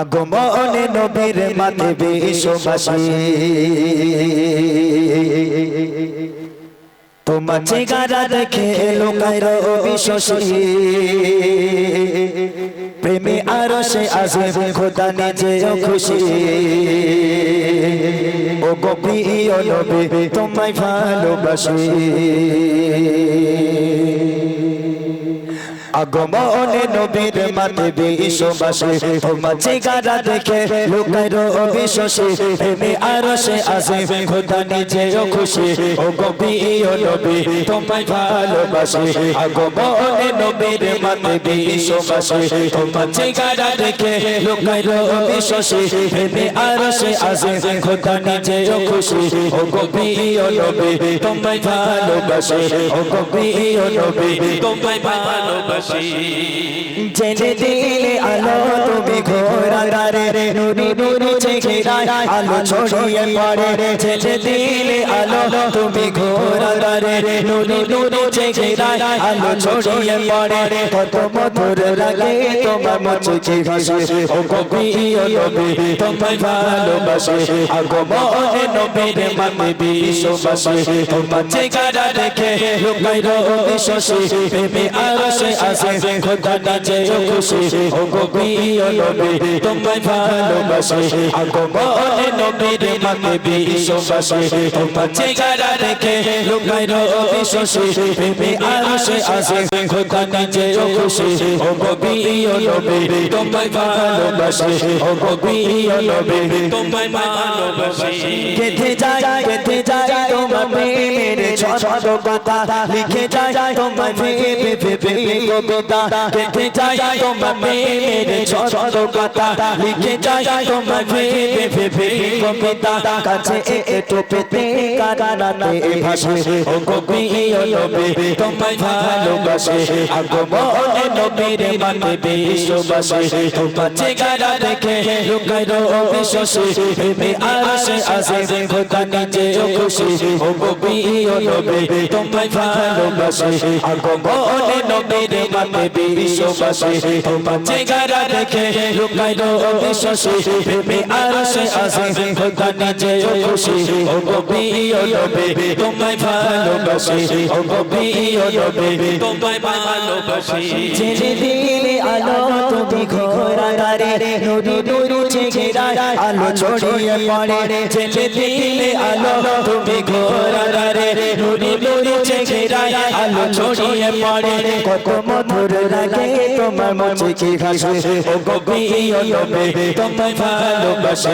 আগমনে নবীর মাতে বিশ্ববাসী। তোমার চেহারা দেখে লোকাইর বিশ্বসী প্রেমে আরও সে আসে খোদা নিজে খুশি। ও গোপী ও নবী তোমায় ভালোবাসি। আগমনে নবীর মাতে বিশ্ববাসী তোমার চেহারা দেখে লোকের অবিশ্বাসী প্রেমে আরও সে আসে খোদা নিজে খুশি। ও গোপী ও নবী তোমায় ভালোবাসি। আগমনে নবীর মাতে বিশ্ববাসী তোমার চেহারা দেখে লোকের অবিশ্বাসী প্রেমে আরও সে আসে খোদা নিজে খুশি। ও গোপী ও নবী তোমায় ভালোবাসি। ও গোপী ও নবী তোমায় ভালোবাসি। জেনে দিলে আলো তুমি ঘোরা রে নুরি নুরি চেহারা আলো ছড়িয়ে পড়ে জেনে দিলে আলো। তুমি ঘোরা রে নুরি নুরি চেহারা আলো ছড়িয়ে পড়ে। কত মধুর লাগে তোমার মুচকি হাসি ও কবি ও নবী তোমায় ভালোবাসি আগমনে নবীর মানে বিশ্ববাসী তোমার চেহারা দেখে লোকাইর বিশ্বাসী প্রেমে আরশে আসে খোদা নিজে খুশি ও কবি ও নবী তোমায় ভালোবাসি আগমনে নবীর মানে বিশ্ববাসী। তোমার চেহারা দেখে লোকাইর বিশ্বাসী প্রেমে আরশে আসে খোদা নিজে খুশি ও কবি ও নবী, তোমায় ভালোবাসি। ও কবি ও নবী, তোমায় ভালোবাসি। কেঁথে যায় কেঁথে যায় তোমার প্রেমের ছন্দ কথা লিখে যায় তোমার ভেবে ভেবে কবিতা। কেঁথে যায় তোমার প্রেমের ছন্দ কথা লিখে যায় তোমার ভেবে কবিতা কাছে একটু পেতে কারানাতে ভাসে ও কবি ও নবী তোমায় ভালোবাসে আগমনে নবীর মানে বিশ্ববাসী তোমার চেহারা দেখে লুকাই রো বিশ্বাসী প্রেমে আসে আসে খোদা নিজে খুশি ও ও আসে খোদা নিজে খুশি ও ও নবী তোমায় ভালোবাসে ও ও নবী তোমায় ভালোবাসি জেনে দিলে আলো তুমি ঘোরা রে নুরি নুরি চেহারা আলো ছড়িয়ে পড়ে জেনে দিলে আলো তুমি ঘোরা রে নুরি নুরি চেহারা আলো ছড়িয়ে পড়ে কত মধুর লাগে তোমার মুচকি হাসি ও ও নবী তোমায় ভালোবাসে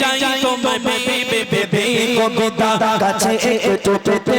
যাই তোমায় ভেবে ভেবে কবিতা কাছে একটু পেতে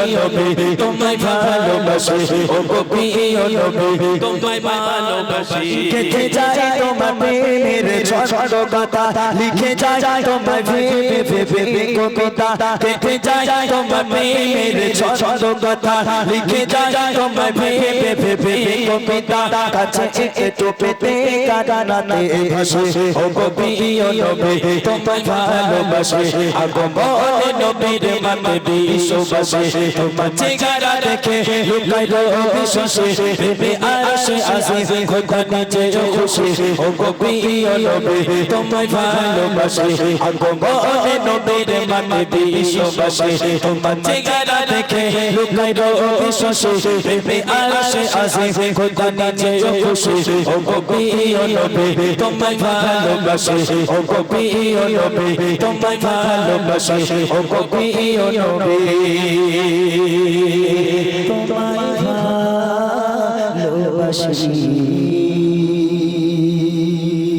নবী তোমায় ভালোবাসে। ও ও নবী তোমায় ভালোবাসি। লিখে যায় তোমার নবীর মানে বিশ্ববাসী তোমার চেহারা দেখে লুকাই রো বিশ্বাসী প্রেমে আসে আসে খোদা নিজে খুশি ও ও নবী, তোমায় ভালোবাসি আগমনে নবীর মানে বিশ্ববাসী তোমার চেহারা দেখে লুকাই রবি শশী প্রেমে আসে আসে খোদা নিজে খুশি ও ও নবী, তোমায় ভালোবাসি ও ও নবী, তোমায় ভালোবাসি ও ও নবী তোমায় ভালোবাসি।